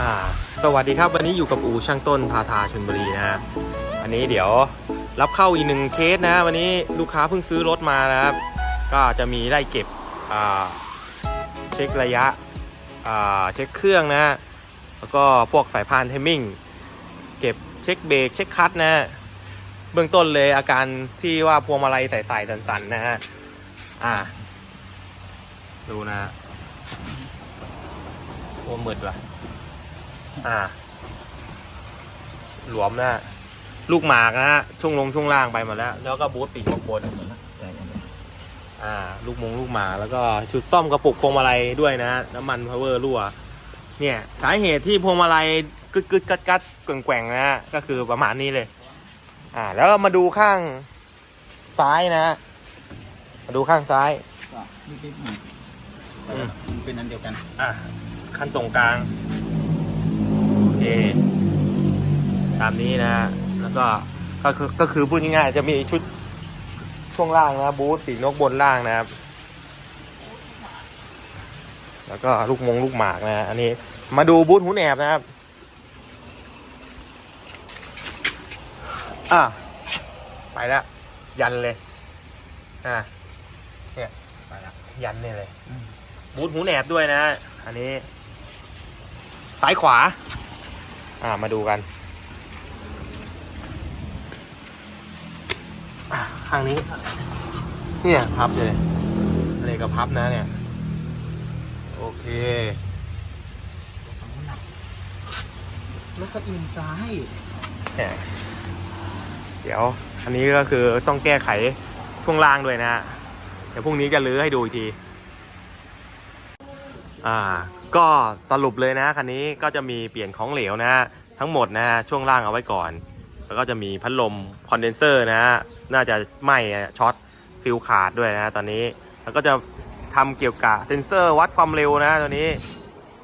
อ่าสวัสดีครับวันนี้อยู่กับอูช่างต้นทาทาชนบุรีนะ อันนี้เดี๋ยวรับเข้าอีกหนึ่งเคสนะ วันนี้ลูกค้าเพิ่งซื้อรถมานะครับ ก็จะมีได้เก็บอ่าเช็คระยะอ่าเช็คเครื่องนะ แล้วก็พวกสายพานเทมมิ่งเก็บเช็คเบรกเช็คคัทนะเบื้องต้นเลยอาการที่ว่าพวงมาลัยใส่ๆสั่นๆนะฮะอ่า ดูนะโอ้มืดว่ะ อ่า หลวมนะฮะลูกหมากนะฮะช่วงลงช่วงล่างไปหมดแล้ว แล้วก็บูทปีกบนอ่า ลูกมงลูกหมาแล้วก็ชุดซ่อมกระปุกพวงมาลัยด้วยนะน้ำมันพาวเวอร์รั่ว เนี่ยสาเหตุที่พวงมาลัยกึดกึดกัดกัดแกว่งแกว่งๆนะฮะก็คือประมาณนี้เลย อ่า แล้วก็มาดูข้างซ้ายนะฮะมาดูข้างซ้ายก็นิดๆหน่อยอืมมันเป็นอันเดียวกัน อะขั้นตรงกลาง โอเคตามนี้นะ แล้วก็ก็คือก็คือพูดง่ายๆจะมีชุดช่วงล่างนะบูทปีกนกบนล่างนะครับ แล้วก็ลูกมงลูกหมากนะ อันนี้มาดูบูทหูแหนบนะครับ อะ ไปแล้ว ยันเลย อะเนี่ยไปแล้วยันเนี่ยเลย บูทหูแหนบด้วยนะ อันนี้ ซ้ายขวา อ่ามาดูกันอะข้างนี้ เนี่ยพับเลยอันนี้ก็พับนะเนี่ย โอเคแล้วก็อินซ้ายเนี่ยเดี๋ยว อันนี้ก็คือต้องแก้ไขช่วงล่างด้วยนะฮะเดี๋ยวพรุ่งนี้จะลื้อให้ดูอีกที อ่าก็สรุปเลยนะคันนี้ก็จะมีเปลี่ยนของเหลวนะทั้งหมดนะช่วงล่างเอาไว้ก่อน แล้วก็จะมีพัดลมคอนเดนเซอร์นะน่าจะไหม้ช็อตฟิลขาดด้วยนะตอนนี้แล้วก็จะทำเกี่ยวกับเซนเซอร์วัดความเร็วนะตัวนี้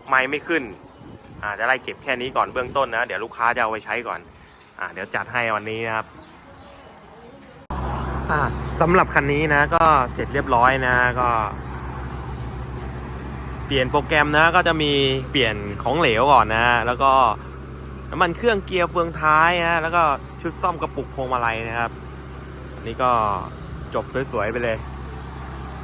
ไม่ไม่ขึ้นอ่าจะไล่เก็บแค่นี้ก่อนเบื้องต้นนะ เดี๋ยวลูกค้าจะเอาไปใช้ก่อนอ่าเดี๋ยวจัดให้วันนี้นะครับอ่าสำหรับคันนี้นะก็เสร็จเรียบร้อยนะก็ เปลี่ยนโปรแกรมนะก็จะมีเปลี่ยนของเหลวก่อนนะแล้วก็น้ำมันเครื่องเกียร์เฟืองท้ายนะแล้วก็ชุดซ่อมกระปุกพวงมาลัยนะครับอันนี้ก็จบสวยๆไปเลย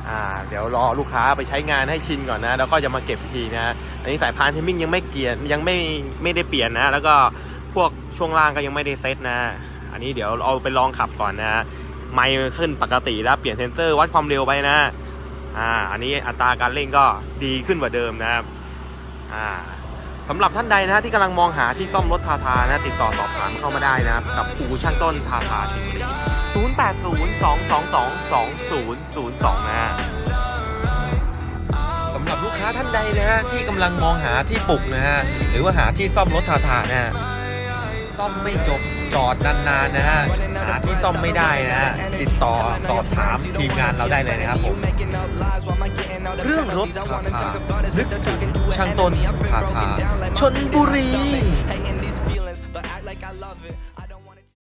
อ่าเดี๋ยวรอลูกค้าไปใช้งานให้ชินก่อนนะ แล้วก็จะมาเก็บทีนะอันนี้สายพานเทมมิ่งยังไม่เกียร์ยังไม่ไม่ได้เปลี่ยนนะ แล้วก็พวกช่วงล่างก็ยังไม่ได้เซตนะ อันนี้เดี๋ยวเอาไปลองขับก่อนนะ ไมค์ขึ้นปกติแล้วเปลี่ยนเซนเซอร์วัดความเร็วไปนะ อ่าอันนี้อัตราการเร่งก็ดีขึ้นกว่าเดิมนะครับอ่าสำหรับท่านใดนะที่กำลังมองหาที่ซ่อมรถทาทานะติดต่อสอบถามเข้ามาได้นะครับกับอูช่างต้นทาทาชลบุรี0802222002 นะฮะสำหรับลูกค้าท่านใดนะฮะที่กำลังมองหาที่ปลุกนะฮะหรือว่าหาที่ซ่อมรถทาทานะฮะ ซ่อมไม่จบจอดนานๆนะฮะหาที่ซ่อมไม่ได้นะฮะติดต่อสอบถามทีมงานเราได้เลยนะครับผมเรื่องรถพาพานึกถึงช่างตนพาพาชนบุรี